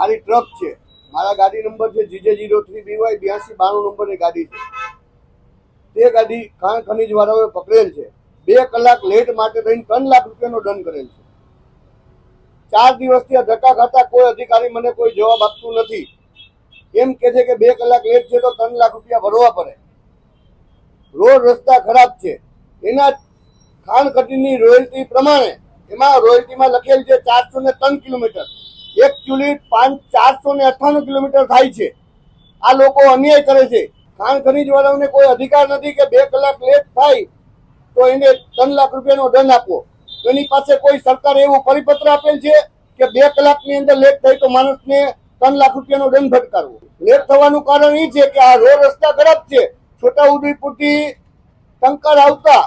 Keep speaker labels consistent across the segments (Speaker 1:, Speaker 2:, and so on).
Speaker 1: મારી ટ્રક છે. મારા ગાડી નંબર છે જીજે જીરો થ્રી બીવાય બ્યાસી બાણું નંબરની ગાડી છે. તે ગાડી ખાણ ખનીજ વાળાઓએ પકડેલ છે. બે કલાક લેટ માટે થઈને ત્રણ લાખ રૂપિયાનો દંડ કરેલ છે. ચાર દિવસથી આ ધક્કા ખાતા કોઈ અધિકારી મને કોઈ જવાબ આપતું નથી. એમ કે છે કે બે કલાક લેટ છે તો ત્રણ લાખ રૂપિયા ભરવા પડે. રોડ રસ્તા ખરાબ છે. એના ખાણ ખટીની રોયલ્ટી પ્રમાણે એમાં રોયલ્ટીમાં લખેલ છે ચારસો ને ત્રણ કિલોમીટર. એકચ્યુઅલી પાંચ ચારસો ને અઠ્ઠાણું કિલોમીટર થાય છે. આ લોકો અન્યાય કરે છે. ખાણ ખનીજ વાળાઓને કોઈ અધિકાર નથી કે બે કલાક લેટ થાય તો એને ત્રણ લાખ રૂપિયાનો દંડ આપવો. એની પાસે કોઈ સરકારે એવું પરિપત્ર આપેલ છે કે બે કલાકની અંદર લેટ થાય તો માણસને ત્રણ લાખ રૂપિયાનો દંડ ફટકારવો. લેટ થવાનું કારણ એ છે કે આ રોડ રસ્તા ખરાબ છે. છોટા ઉદેપુરથી ટંકાર આવતા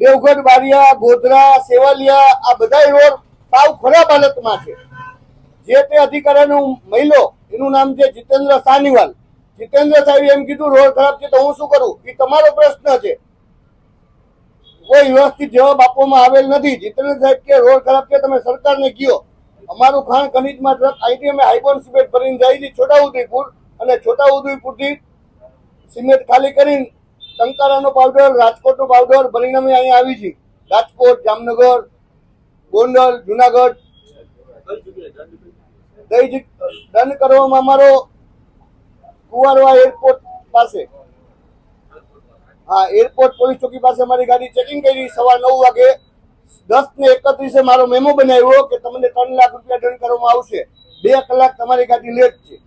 Speaker 1: દેવગઢ બારિયા ગોધરા, સેવાલિયા આ બધા રોડ સાવ ખરાબ હાલતમાં છે. જે તે અધિકારીનું મહિલો એનું નામ છે જીતેન્દ્ર સાનીવાલ. જીતેન્દ્ર સાહેબ એમ કીધું, રોડ ખરાબ છે તો હું શું કરું? એ તમારો પ્રશ્ન છે. કોઈ વ્યવસ્થિત જવાબ આપવામાં આવેલ નથી. જીતેન્દ્ર સાહેબ કે, રોડ ખરાબ છે, તમે સરકારને કયો. અમારું ખાણ ખનીજમાં ટ્રક અહીંથી અમે હાઈબોન સિમેન્ટ ભરીને જાય છે છોટાઉદેપુર અને છોટાઉદેપુરથી સિમેન્ટ ખાલી કરીને ટંકારાનો પાવડર, રાજકોટનો પાવડર ભરીને અમે અહીંયા આવી છીએ. રાજકોટ, જામનગર, ગોંડલ, જુનાગઢ દઈ જ- દંડ કરવામાં અમારો કુવારવા એરપોર્ટ પાસે. હા, એરપોર્ટ પોલીસ ચોકી પાસે અમારી ગાડી ચેકિંગ કરી સવાર નવ વાગે દસ ને એકત્રીસે મારો મેમો બનાવ્યો કે તમને ત્રણ લાખ રૂપિયા દંડ કરવામાં આવશે. બે કલાક તમારી ગાડી લેટ છે.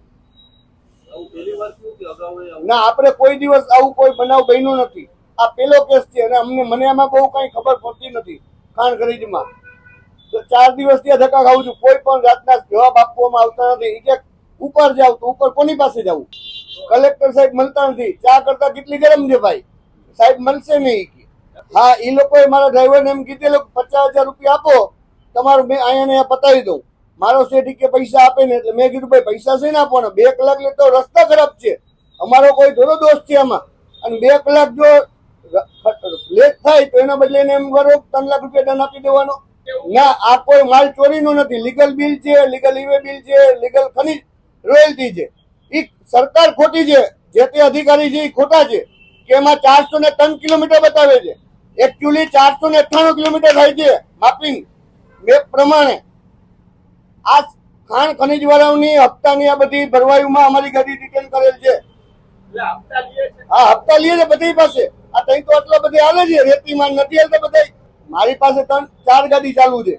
Speaker 1: ના, આપણે કોઈ દિવસ આવું કોઈ બનાવ બન્યો નથી. આ પેલો કેસ છે અને અમને મને આમાં બહુ કઈ ખબર પડતી નથી. ખાણ ખરીદમાં. તો ચાર દિવસથી આ ધક્કા ખાઉં છું. કોઈ પણ જાતના જવાબ આપવામાં આવતા નથી. કે ઉપર જાવ તો ઉપર કોની પાસે જવું કલેક્ટર સાહેબ મળતા નથી. ચા કરતા કેટલી ગરમ છે ભાઈ? સાહેબ મળશે નહીં હા એ લોકોએ મારા ડ્રાઈવરને એમ કીધેલું પચાસ હજાર રૂપિયા આપો. તમારું મેં અહીંયા અહીંયા પતાવી દઉં. મારો શેઠી કે પૈસા આપે ને એટલે મેં કીધું, ભાઈ, પૈસા છે ને આપવાના? બે કલાક લેતો રસ્તા ખરાબ છે. અમારો કોઈ થોડો દોષ છે આમાં. અને બે કલાક જો લેટ થાય તો એના બદલે એને એમ કરો ત્રણ લાખ રૂપિયા દંડ આપી દેવાનો. ના આ કોઈ માલ ચોરીનો નથી. લીગલ બિલ છે લીગલ ઇવે બિલ છે લીગલ ખનીજ રોયલ્ટી છે. ઈ સરકાર ખોટી છે. જે તે અધિકારી છે એ ખોટા છે. કે એમાં ચારસો ને ત્રણ કિલોમીટર બતાવે છે. એકચ્યુઅલી ચારસો ને અઠ્ઠાણું કિલોમીટર થાય છે માપિંગ મેપ પ્રમાણે. આ ખાણ ખનીજ વાળાઓની હપ્તાની આ બધી ભરવાયુમાં અમારી ગાડી રિટર્ન કરેલ છે. હા હપ્તા લઈએ છે બધી પાસે. આ તઈ તો આટલા બધી આવે છે. રેતીમાં નથી આવતા બધા મારી પાસે ત્રણ, ચાર ગાડી ચાલુ છે.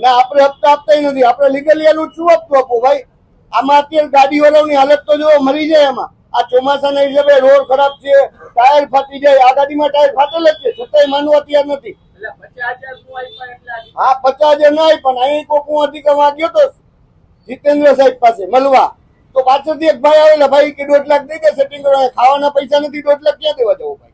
Speaker 2: નો
Speaker 1: આપણે હપ્તા આપતા નથી. આપણે લીગલી એનું શું હપ્તો આપવું ભાઈ? આમાં અત્યારે ગાડીવાળાઓની હાલત તો જો મરી જાય એમાં આ ચોમાસાના હિસાબે રોડ ખરાબ છે, ટાયર ફાટી જાય, આ ગાડીમાં ટાયર ફાટેલ જ છે, છતાંય માનવા તૈયાર નથી. હા, પચાસ હજાર નહીં પણ અહીં કોક હું અધિકારમાં ગયો તો જીતેન્દ્ર સાહેબ પાસે મળવા તો પાછળથી એક ભાઈ આવેલા, ભાઈ કે દોઢ લાખ દઈ દે સેટિંગ કરવા? ખાવાના પૈસા નથી દોઢ લાખ ક્યાં દેવા જવું ભાઈ?